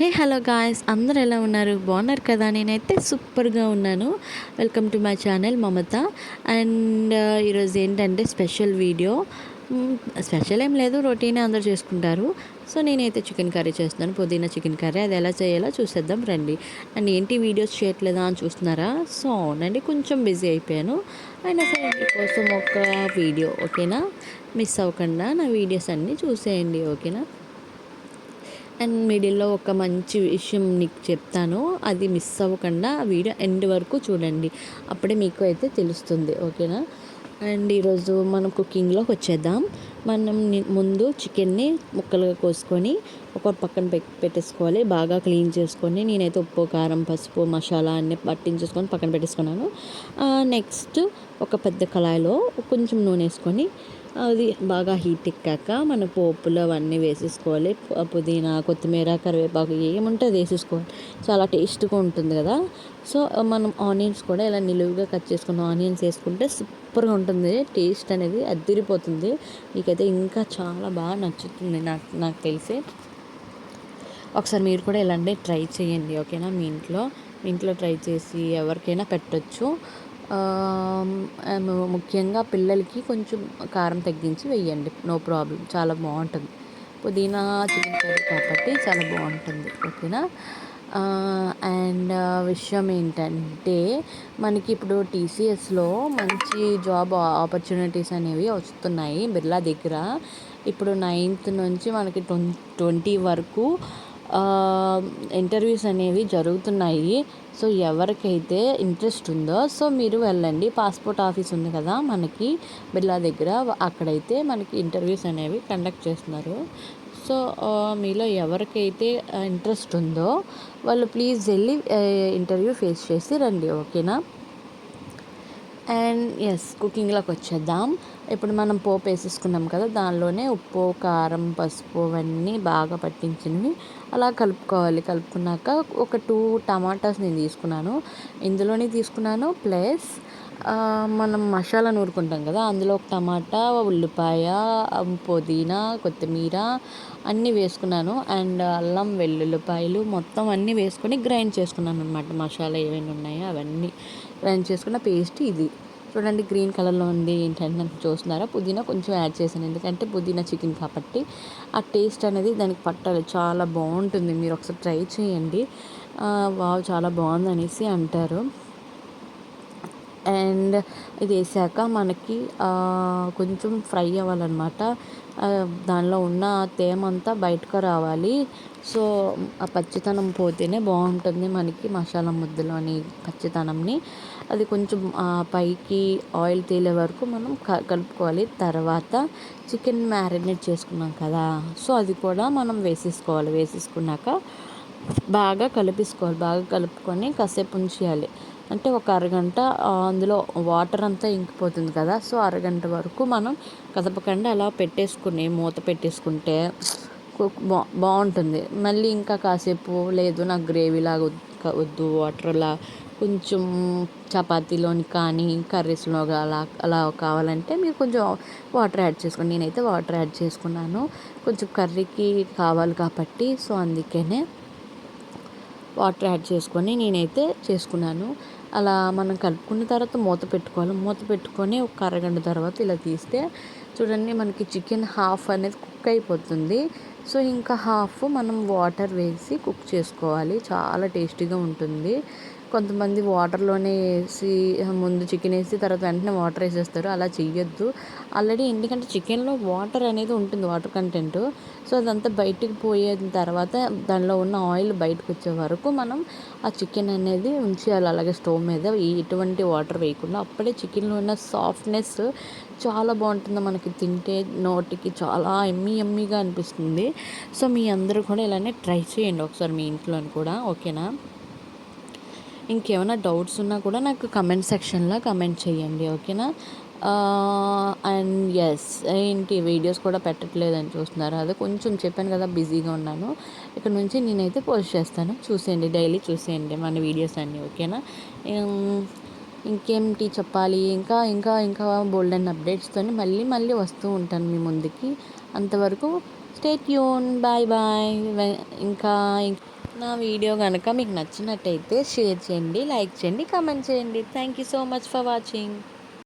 Hey hello guys అందరు ఎలా ఉన్నారు? బాగున్నారు కదా? నేనైతే సూపర్గా ఉన్నాను. Welcome to my channel Mamata. And uh, ఈరోజు ఏంటంటే స్పెషల్ వీడియో స్పెషల్ ఏం లేదు రొటీనే అందరు చేసుకుంటారు. సో నేనైతే చికెన్ కర్రీ చేస్తున్నాను. పుదీనా చికెన్ కర్రీ అది ఎలా చేయాలో చూసేద్దాం రండి. అండ్ ఏంటి వీడియోస్ చేయట్లేదా అని చూస్తున్నారా? సో అవునండి కొంచెం బిజీ అయిపోయాను. అయినా సరే మీకోసం ఒక వీడియో ఓకేనా మిస్ అవ్వకుండా నా వీడియోస్ అన్నీ చూసేయండి ఓకేనా అండ్ మిడిల్లో ఒక మంచి విషయం నీకు చెప్తాను. అది మిస్ అవ్వకుండా వీడియో ఎండ్ వరకు చూడండి. అప్పుడే మీకు అయితే తెలుస్తుంది. ఓకేనా? అండ్ ఈరోజు మనం కుకింగ్లోకి వచ్చేద్దాం. మనం ముందు చికెన్ని ముక్కలుగా కోసుకొని ఒక పక్కన పెట్టేసుకోవాలి. బాగా క్లీన్ చేసుకొని నేనైతే ఉప్పు కారం పసుపు మసాలా అన్ని పట్టించేసుకొని పక్కన పెట్టేసుకున్నాను. నెక్స్ట్ ఒక పెద్ద కళాయిలో కొంచెం నూనె వేసుకొని అది బాగా హీట్ ఎక్కాక మన పోపులు అవన్నీ వేసేసుకోవాలి. పుదీనా కొత్తిమీర కరివేపాకు ఏముంటే వేసేసుకోవాలి. చాలా టేస్ట్గా ఉంటుంది కదా. సో మనం ఆనియన్స్ కూడా ఇలా నిలువుగా కట్ చేసుకున్న ఆనియన్స్ వేసుకుంటే సూపర్గా ఉంటుంది. టేస్ట్ అనేది అద్దిరిపోతుంది మీకైతే ఇంకా చాలా బాగా నచ్చుతుంది నాకు నాకు తెలిసి. ఒకసారి మీరు కూడా ఇలాంటి ట్రై చేయండి ఓకేనా? మీ ఇంట్లో మీ ఇంట్లో ట్రై చేసి ఎవరికైనా పెట్టచ్చు. ముఖ్యంగా పిల్లలకి కొంచెం కారం తగ్గించి వేయండి. నో ప్రాబ్లం చాలా బాగుంటుంది. పుదీనా చికెన్ కర్రీ కాబట్టి చాలా బాగుంటుంది. ఓకేనా? అండ్ విషయం ఏంటంటే మనకి ఇప్పుడు టీసీఎస్లో మంచి జాబ్ ఆపర్చునిటీస్ అనేవి వస్తున్నాయి. బిర్లా దగ్గర. ఇప్పుడు నైన్త్ నుంచి మనకి ట్వంటీ వరకు ఇంటర్వ్యూస్ అనేవి జరుగుతున్నాయి. సో ఎవరికైతే ఇంట్రెస్ట్ ఉందో సో మీరు వెళ్ళండి. పాస్పోర్ట్ ఆఫీస్ ఉంది కదా మనకి బిర్లా దగ్గర. అక్కడైతే మనకి ఇంటర్వ్యూస్ అనేవి కండక్ట్ చేస్తున్నారు. సో మీలో ఎవరికైతే ఇంట్రెస్ట్ ఉందో వాళ్ళు ప్లీజ్ వెళ్ళి ఇంటర్వ్యూ ఫేస్ చేసి రండి. ఓకేనా? అండ్ ఎస్ కుకింగ్లోకి వచ్చేద్దాం. ఇప్పుడు మనం పోపు వేసేసుకున్నాం కదా దానిలోనే ఉప్పు కారం పసుపు అవన్నీ బాగా పట్టించినవి. అలా కలుపుకోవాలి. కలుపుకున్నాక ఒక టూ టమాటాస్ నేను తీసుకున్నాను. ఇందులోనే తీసుకున్నాను. ప్లస్ మనం మసాలా నూరుకుంటాం కదా అందులో ఒక టమాటా ఉల్లిపాయ పుదీనా కొత్తిమీర అన్నీ వేసుకున్నాను. అండ్ అల్లం వెల్లుల్లిపాయలు మొత్తం అన్నీ వేసుకొని గ్రైండ్ చేసుకున్నాను అనమాట మసాలా ఏమైనా ఉన్నాయో అవన్నీ. గ్రైండ్ చేసుకున్న పేస్ట్ ఇది. చూడండి గ్రీన్ కలర్లో ఉంది ఏంటంటే చూస్తున్నారా? పుదీనా కొంచెం యాడ్ చేశాను. ఎందుకంటే పుదీనా చికెన్ కాబట్టి ఆ టేస్ట్ అనేది దానికి పట్టాలి చాలా బాగుంటుంది. మీరు ఒకసారి ట్రై చేయండి. వావ్ చాలా బాగుంది అనేసి అంటారు. అండ్ ఇది వేసాక మనకి కొంచెం ఫ్రై అవ్వాలన్నమాట. దానిలో ఉన్న తేమ అంతా బయటకు రావాలి. సో ఆ పచ్చితనం పోతేనే బాగుంటుంది మనకి మసాలా ముద్దలోని పచ్చితనంని. అది కొంచెం పైకి ఆయిల్ తేలే వరకు మనం కలుపుకోవాలి. తర్వాత చికెన్ మ్యారినేట్ చేసుకున్నాం కదా సో అది కూడా మనం వేసేసుకోవాలి. వేసేసుకున్నాక బాగా కలిపేసుకోవాలి. బాగా కలుపుకొని కాసేపు ఉంచేయాలి. అంటే ఒక అరగంట అందులో వాటర్ అంతా ఇంకిపోతుంది కదా. సో అరగంట వరకు మనం కదపకుండా అలా పెట్టేసుకుని మూత పెట్టేసుకుంటే బా బాగుంటుంది. మళ్ళీ ఇంకా కాసేపు లేదు నాకు గ్రేవీలాగా వద్దు వాటర్లా కొంచెం చపాతీలోని కానీ కర్రీస్లో అలా అలా కావాలంటే మీరు కొంచెం వాటర్ యాడ్ చేసుకోండి. నేనైతే వాటర్ యాడ్ చేసుకున్నాను. కొంచెం కర్రీకి కావాలి కాబట్టి సో అందుకనే వాటర్ యాడ్ చేసుకొని నేనైతే చేసుకున్నాను. అలా మనం కలుపుకున్న తర్వాత మూత పెట్టుకోవాలి. మూత పెట్టుకొని ఒక అరగంట తర్వాత ఇలా తీస్తే చూడండి మనకి చికెన్ హాఫ్ అనేది కుక్ అయిపోతుంది. సో ఇంకా హాఫ్ మనం వాటర్ వేసి కుక్ చేసుకోవాలి. చాలా టేస్టీగా ఉంటుంది. కొంతమంది వాటర్లోనే వేసి ముందు చికెన్ వేసి తర్వాత వెంటనే వాటర్ వేసేస్తారు. అలా చెయ్యొద్దు. ఆల్రెడీ ఎందుకంటే చికెన్లో వాటర్ అనేది ఉంటుంది వాటర్ కంటెంట్ సో అదంతా బయటికి పోయిన తర్వాత దానిలో ఉన్న ఆయిల్ బయటకు వచ్చే వరకు మనం ఆ చికెన్ అనేది ఉంచేయాలి. అలాగే స్టవ్ మీద ఎటువంటి వాటర్ వేయకుండా. అప్పుడే చికెన్లో ఉన్న సాఫ్ట్నెస్ చాలా బాగుంటుంది మనకి. తింటే నోటికి చాలా ఎమ్మీ ఎమ్మీగా అనిపిస్తుంది. సో మీ అందరూ కూడా ఇలానే ట్రై చేయండి ఒకసారి మీ ఇంట్లో కూడా. ఓకేనా ఇంకేమైనా డౌట్స్ ఉన్నా కూడా నాకు కమెంట్ సెక్షన్లో కమెంట్ చేయండి ఓకేనా? అండ్ ఎస్ ఏంటి వీడియోస్ కూడా పెట్టట్లేదని చూస్తున్నారు. అదే కొంచెం చెప్పాను కదా బిజీగా ఉన్నాను. ఇక్కడ నుంచి నేనైతే పోస్ట్ చేస్తాను. చూసేయండి డైలీ చూసేయండి మన వీడియోస్ అన్నీ ఓకేనా? ఇంకేంటి చెప్పాలి? ఇంకా ఇంకా ఇంకా బోల్డ్ అండ్ అప్డేట్స్తో మళ్ళీ మళ్ళీ వస్తూ ఉంటాను మీ ముందుకి. అంతవరకు స్టేట్ యూన్ బాయ్ బాయ్ ఇంకా నా వీడియో కనుక మీకు నచ్చినట్టయితే షేర్ చేయండి లైక్ చేయండి కామెంట్ చేయండి. Thank you so much for watching